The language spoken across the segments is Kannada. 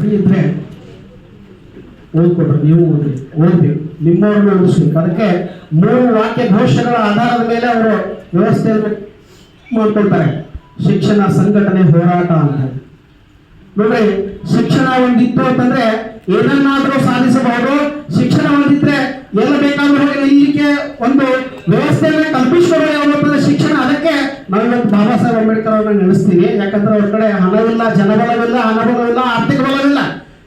ಫ್ರೀ ಇದ್ರೆ ಓದ್ಕೊಡ್ರಿ, ನೀವು ಓದ್ರಿ ಓದಿ ನಿಮ್ಮವ್ರನ್ನ ಓದಿಸ್ಬೇಕು. ಅದಕ್ಕೆ ಮೂರು ವಾಕ್ಯ ಘೋಷಗಳ ಆಧಾರದ ಮೇಲೆ ಅವರು ವ್ಯವಸ್ಥೆಯನ್ನು ಮಾಡ್ಕೊಳ್ತಾರೆ. ಶಿಕ್ಷಣ ಸಂಘಟನೆ ಹೋರಾಟ ಅಂತ. ನೋಡ್ರಿ, ಶಿಕ್ಷಣ ಒಂದಿತ್ತು ಅಂತಂದ್ರೆ ಏನನ್ನಾದರೂ ಸಾಧಿಸಬಹುದು. ಶಿಕ್ಷಣ ಒಂದಿದ್ರೆ ಎಲ್ಲ ಬೇಕಾದ್ರೂ ಇಲ್ಲಿಗೆ ಒಂದು ವ್ಯವಸ್ಥೆಯನ್ನ ಕಲ್ಪಿಸಿಕೊಡೋ ಯಾವ್ದಂತಂದ್ರೆ ಶಿಕ್ಷಣ. ಇವತ್ತು ಬಾಬಾ ಸಾಹೇಬ್ ಅಂಬೇಡ್ಕರ್ ಅವ್ರನ್ನ ನೆನೆಸ್ತೀವಿ ಯಾಕಂದ್ರೆ ಅವ್ರ ಕಡೆ ಹಣವಿಲ್ಲ, ಜನಬಲವಿಲ್ಲ, ಅನುಭವವಿಲ್ಲ, ಆರ್ಥಿಕ ಬಲವಿಲ್ಲ.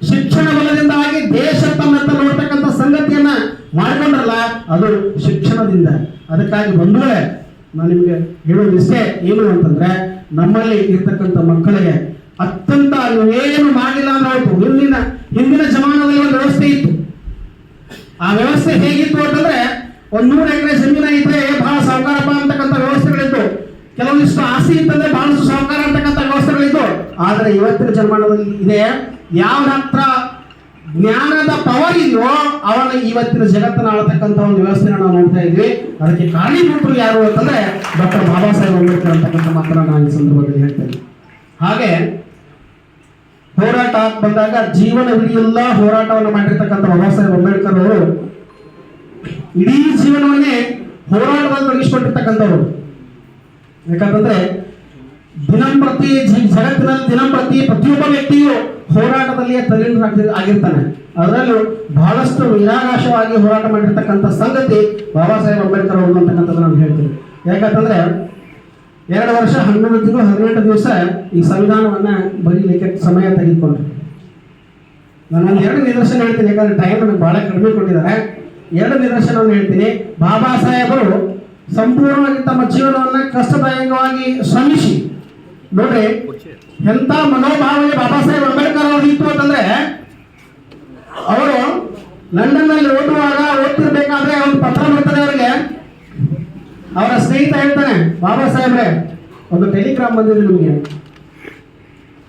ಶಿಕ್ಷಣ ಬಲದಿಂದಾಗಿ ದೇಶ ತನ್ನತ್ತ ನೋಡ್ತಕ್ಕಂಥ ಸಂಗತಿಯನ್ನ ಮಾಡಿಕೊಂಡ್ರಲ್ಲ, ಅದು ಶಿಕ್ಷಣದಿಂದ. ಅದಕ್ಕಾಗಿ ಬಂಧುಗಳೇ, ನಾನು ನಿಮಗೆ ಹೇಳೋದು ಇಷ್ಟೇ ಏನು ಅಂತಂದ್ರೆ, ನಮ್ಮಲ್ಲಿ ಇರ್ತಕ್ಕಂಥ ಮಕ್ಕಳಿಗೆ ಅತ್ಯಂತ ಏನು ಮಾಡಿಲ್ಲ ಅನ್ನೋದು ಹಿಂದಿನ ಹಿಂದಿನ ಜಮಾನದಲ್ಲಿ ಒಂದು ವ್ಯವಸ್ಥೆ ಇತ್ತು. ಆ ವ್ಯವಸ್ಥೆ ಹೇಗಿತ್ತು ಅಂತಂದ್ರೆ, ಒಂದ್ ನೂರು ಎಕರೆ ಜಮೀನ ಇದ್ರೆ ಬಹಳ ಸಾವುಕಾರಪ್ಪ ಅಂತಕ್ಕಂಥ ಕೆಲವೊಂದಿಷ್ಟು ಆಸೆ ಇತ್ತಂದ್ರೆ ಬಹಳಷ್ಟು ಸಹಕಾರ ಅಂತಕ್ಕಂಥ ವ್ಯವಸ್ಥೆಗಳಿತ್ತು ಆದರೆ ಇವತ್ತಿನ ಜನ್ಮಾನದಲ್ಲಿ ಇದೆ. ಯಾವ ಹತ್ರ ಜ್ಞಾನದ ಪವರ್ ಇದೆಯೋ ಅವನ ಇವತ್ತಿನ ಜಗತ್ತನ್ನ ಆಳ್ತಕ್ಕಂಥ ಒಂದು ವ್ಯವಸ್ಥೆನ ನಾವು ನೋಡ್ತಾ ಇದ್ವಿ. ಅದಕ್ಕೆ ಕಾರಣೀಭೂತರು ಯಾರು ಅಂತಂದ್ರೆ ಡಾಕ್ಟರ್ ಬಾಬಾ ಸಾಹೇಬ್ ಅಂಬೇಡ್ಕರ್ ಅಂತಕ್ಕಂಥ ಮಾತ್ರ ನಾನು ಈ ಸಂದರ್ಭದಲ್ಲಿ ಹೇಳ್ತೇನೆ. ಹಾಗೆ ಹೋರಾಟ ಬಂದಾಗ ಜೀವನವಿಡಿಯೆಲ್ಲ ಹೋರಾಟವನ್ನು ಮಾಡಿರ್ತಕ್ಕಂಥ ಬಾಬಾ ಸಾಹೇಬ್ ಅಂಬೇಡ್ಕರ್ ಅವರು ಇಡೀ ಜೀವನವನ್ನೇ ಹೋರಾಟದಲ್ಲಿ ತೊಡಗಿಸಿಕೊಂಡಿರ್ತಕ್ಕಂಥವ್ರು. ಯಾಕಂತಂದ್ರೆ ದಿನಂಪ್ರತಿ ಜಗತ್ತಿನಲ್ಲಿ ದಿನಂಪ್ರತಿ ಪ್ರತಿಯೊಬ್ಬ ವ್ಯಕ್ತಿಯು ಹೋರಾಟದಲ್ಲಿಯೇ ತಲೆ ಆಗಿರ್ತಾನೆ. ಅದರಲ್ಲೂ ಬಹಳಷ್ಟು ನಿರಾಕಾಶವಾಗಿ ಹೋರಾಟ ಮಾಡಿರ್ತಕ್ಕಂಥ ಸಂಗತಿ ಬಾಬಾ ಸಾಹೇಬ್ ಅಂಬೇಡ್ಕರ್ ಅವರು ಅಂತಕ್ಕಂಥದ್ದು ನಾನು ಹೇಳ್ತೀನಿ. ಯಾಕಂತಂದ್ರೆ ಎರಡು ವರ್ಷ ಹನ್ನೊಂದು ತಿಂಗಳು ಹದಿನೆಂಟು ದಿವಸ ಈ ಸಂವಿಧಾನವನ್ನ ಬರೀಲಿಕ್ಕೆ ಸಮಯ ತೆಗೆದುಕೊಂಡ್ರು. ನಾನು ಎರಡು ನಿದರ್ಶನ ಹೇಳ್ತೀನಿ, ಯಾಕಂದ್ರೆ ಟೈಮ್ ನನಗೆ ಬಹಳ ಕಡಿಮೆ ಕೊಟ್ಟಿದ್ದಾರೆ. ಎರಡು ನಿದರ್ಶನವನ್ನು ಹೇಳ್ತೀನಿ. ಬಾಬಾ ಸಾಹೇಬರು ಸಂಪೂರ್ಣವಾಗಿ ತಮ್ಮ ಜೀವನವನ್ನು ಕಷ್ಟದಾಯಕವಾಗಿ ಶ್ರಮಿಸಿ ನೋಡ್ರಿ ಎಂತ ಮನೋಭಾವನೆ ಬಾಬಾ ಸಾಹೇಬ್ ಅಂಬೇಡ್ಕರ್ ಅವರು ಇತ್ತು ಅಂತಂದ್ರೆ, ಅವರು ಲಂಡನ್ನಲ್ಲಿ ಓದುವಾಗ ಓದ್ತಿರ್ಬೇಕಾದ್ರೆ ಒಂದು ಪತ್ರ ಬರ್ತದೆ ಅವರಿಗೆ. ಅವರ ಸ್ನೇಹಿತ ಹೇಳ್ತಾನೆ, ಬಾಬಾ ಸಾಹೇಬ್ರೆ, ಒಂದು ಟೆಲಿಗ್ರಾಮ್ ಬಂದಿದೆ ನಿಮಗೆ.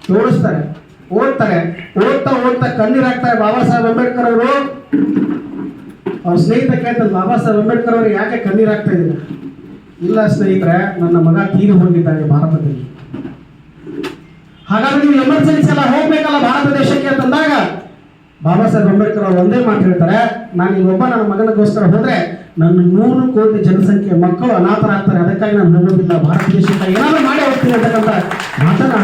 ತೋರಿಸ್ತಾರೆ, ಓದ್ತಾರೆ, ಓದ್ತಾ ಓದ್ತಾ ಕಣ್ಣೀರ್ ಹಾಕ್ತಾರೆ ಬಾಬಾ ಸಾಹೇಬ್ ಅಂಬೇಡ್ಕರ್ ಅವರು. ಅವ್ರ ಸ್ನೇಹಿತ ಕೇಳ್ತಾರೆ ಬಾಬಾ ಸಾಹೇಬ್ ಅಂಬೇಡ್ಕರ್ ಅವ್ರಿಗೆ ಯಾಕೆ ಕಣ್ಣೀರ್ ಆಗ್ತಾ ಇದ್ದೀರಾ? ಇಲ್ಲ ಸ್ನೇಹಿತರೆ, ನನ್ನ ಮಗ ತೀರಿ ಹೋಗಿದ್ದಾನೆ ಭಾರತದಲ್ಲಿ. ಹಾಗಾದ್ರೆ ನೀವು ಎಮರ್ಜೆನ್ಸಿ ಎಲ್ಲ ಹೋಗ್ಬೇಕಲ್ಲ ಭಾರತ ದೇಶಕ್ಕೆ? ಅಂತಂದಾಗ, ಬಾಬಾ ಸಾಹೇಬ್ ಅಂಬೇಡ್ಕರ್ ಅವರು ಒಂದೇ ಮಾತು ಹೇಳ್ತಾರೆ, ನಾನು ಈ ಒಬ್ಬ ನನ್ನ ಮಗನಿಗೋಸ್ಕರ ಹೋದ್ರೆ ನನ್ನ ನೂರು ಕೋಟಿ ಜನಸಂಖ್ಯೆ ಮಕ್ಕಳು ಅನಾಥರಾಗ್ತಾರೆ, ಅದಕ್ಕಾಗಿ ನಾನು ಹೋಗೋದಿಲ್ಲ, ಭಾರತ ದೇಶಕ್ಕೆ ಏನಾದ್ರು ಮಾಡಿ ಹೋಗ್ತೀನಿ ಅಂತಕ್ಕಂಥ ಮಾತನ್ನ